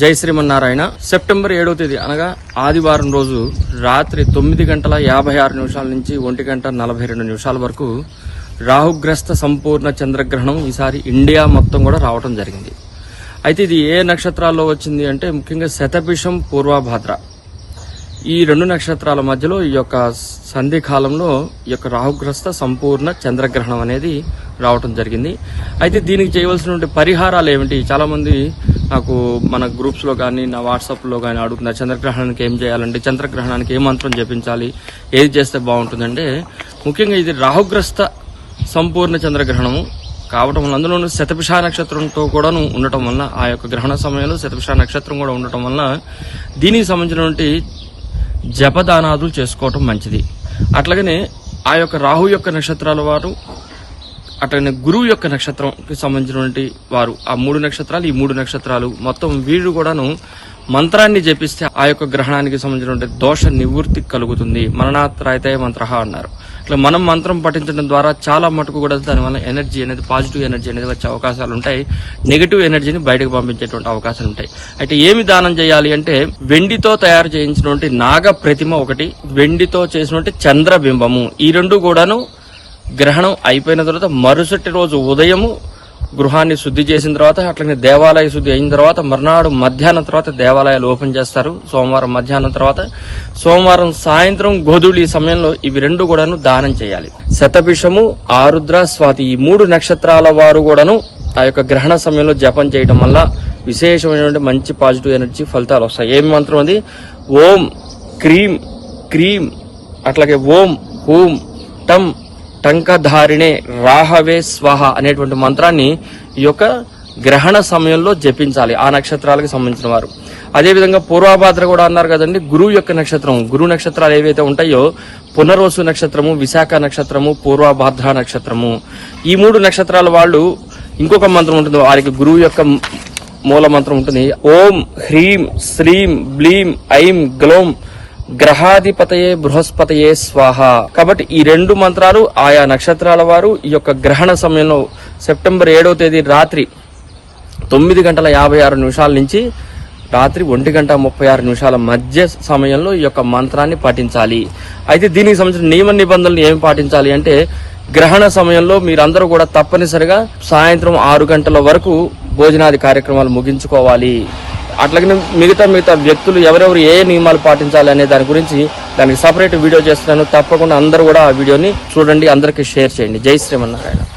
జై శ్రీమన్నారాయణ. సెప్టెంబర్ ఏడవ తేదీ అనగా ఆదివారం రోజు రాత్రి తొమ్మిది గంటల యాభై ఆరు నిమిషాల నుంచి ఒంటి గంట నలభై రెండు నిమిషాల వరకు రాహుగ్రస్త సంపూర్ణ చంద్రగ్రహణం ఈసారి ఇండియా మొత్తం కూడా రావటం జరిగింది. అయితే ఇది ఏ నక్షత్రాల్లో వచ్చింది అంటే ముఖ్యంగా శతభిషం పూర్వభాద్ర. ఈ రెండు నక్షత్రాల మధ్యలో ఈ యొక్క సంధి కాలంలో ఈ యొక్క రాహుగ్రస్త సంపూర్ణ చంద్రగ్రహణం అనేది రావటం జరిగింది. అయితే దీనికి చేయవలసినటువంటి పరిహారాలు ఏమిటి? చాలామంది నాకు మన గ్రూప్స్లో కానీ నా వాట్సాప్లో కానీ అడుగుతున్నారు చంద్రగ్రహణానికి ఏం చేయాలంటే చంద్రగ్రహణానికి ఏ మంత్రం జపించాలి ఏది చేస్తే బాగుంటుందంటే ముఖ్యంగా ఇది రాహుగ్రస్త సంపూర్ణ చంద్రగ్రహణము. కావటం వల్ల అందులోనూ శతభిష నక్షత్రంతో కూడాను ఉండటం వల్ల ఆ యొక్క గ్రహణ సమయంలో శతభిష నక్షత్రం కూడా ఉండటం వల్ల దీనికి సంబంధించినటువంటి జపదానాదులు చేసుకోవటం మంచిది. అట్లాగనే ఆ యొక్క రాహు యొక్క నక్షత్రాల వారు అట్లనే గురువు యొక్క నక్షత్రంకి సంబంధించినటువంటి వారు ఆ మూడు నక్షత్రాలు ఈ మూడు నక్షత్రాలు మొత్తం వీళ్ళు కూడాను మంత్రాన్ని జపిస్తే ఆ యొక్క గ్రహణానికి సంబంధించినటువంటి దోష నివృత్తి కలుగుతుంది. మననాత్రాయితే మంత్ర అన్నారు. ఇట్లా మనం మంత్రం పఠించడం ద్వారా చాలా మటుకు కూడా దానివల్ల ఎనర్జీ అనేది పాజిటివ్ ఎనర్జీ అనేది వచ్చే అవకాశాలు ఉంటాయి. నెగిటివ్ ఎనర్జీని బయటకు పంపించేటువంటి అవకాశాలు ఉంటాయి. అయితే ఏమి దానం చేయాలి అంటే వెండితో తయారు చేయించినటువంటి నాగ ప్రతిమ ఒకటి వెండితో చేసినటువంటి చంద్రబింబము. ఈ రెండు కూడాను గ్రహణం అయిపోయిన తర్వాత మరుసటి రోజు ఉదయము గృహాన్ని శుద్ధి చేసిన తర్వాత అట్లనే దేవాలయ శుద్ధి అయిన తర్వాత మర్నాడు మధ్యాహ్నం తర్వాత దేవాలయాలు ఓపెన్ చేస్తారు. సోమవారం మధ్యాహ్నం తర్వాత సోమవారం సాయంత్రం గోధుళి సమయంలో ఇవి రెండు కూడాను దానం చేయాలి. శతభిషము ఆరుద్ర స్వాతి ఈ మూడు నక్షత్రాల వారు కూడాను ఆ యొక్క గ్రహణ సమయంలో జపం చేయడం వల్ల విశేషమైనటువంటి మంచి పాజిటివ్ ఎనర్జీ ఫలితాలు వస్తాయి. ఏం మంత్రం అది? ఓం క్రీం క్రీం అట్లాగే ఓం హూం టం టంకధారిణే రాహవే స్వాహ అనేటువంటి మంత్రాన్ని ఈ యొక్క గ్రహణ సమయంలో జపించాలి ఆ నక్షత్రాలకు సంబంధించిన వారు. అదేవిధంగా పూర్వభాద్ర కూడా అన్నారు కదండి గురువు యొక్క నక్షత్రం. గురు నక్షత్రాలు ఏవైతే ఉంటాయో పునర్వసు నక్షత్రము విశాఖ నక్షత్రము పూర్వాభాద్ర నక్షత్రము. ఈ మూడు నక్షత్రాల వాళ్ళు ఇంకొక మంత్రం ఉంటుంది వారికి గురువు యొక్క మూల మంత్రం ఉంటుంది. ఓం హ్రీం శ్రీం బ్లీం ఐం గ్లోం గ్రహాధిపతయే బృహస్పతయే స్వాహ. కాబట్టి ఈ రెండు మంత్రాలు ఆయా నక్షత్రాల వారు ఈ యొక్క గ్రహణ సమయంలో సెప్టెంబర్ ఏడవ తేదీ రాత్రి తొమ్మిది గంటల యాభై ఆరు నిమిషాల నుంచి రాత్రి ఒంటి గంట ముప్పై ఆరు నిమిషాల మధ్య సమయంలో ఈ యొక్క మంత్రాన్ని పాటించాలి. అయితే దీనికి సంబంధించిన నియమ నిబంధనలు ఏమి పాటించాలి అంటే గ్రహణ సమయంలో మీరందరూ కూడా తప్పనిసరిగా సాయంత్రం ఆరు గంటల వరకు భోజనాది కార్యక్రమాలు ముగించుకోవాలి. అట్లాగే మిగతా మిగతా వ్యక్తులు ఎవరెవరు ఏ నియమాలు పాటించాలి అనే దాని గురించి దానికి సపరేట్ వీడియో చేస్తున్నాను. తప్పకుండా అందరూ కూడా ఆ వీడియోని చూడండి అందరికీ షేర్ చేయండి. జై శ్రీమన్నారాయణ.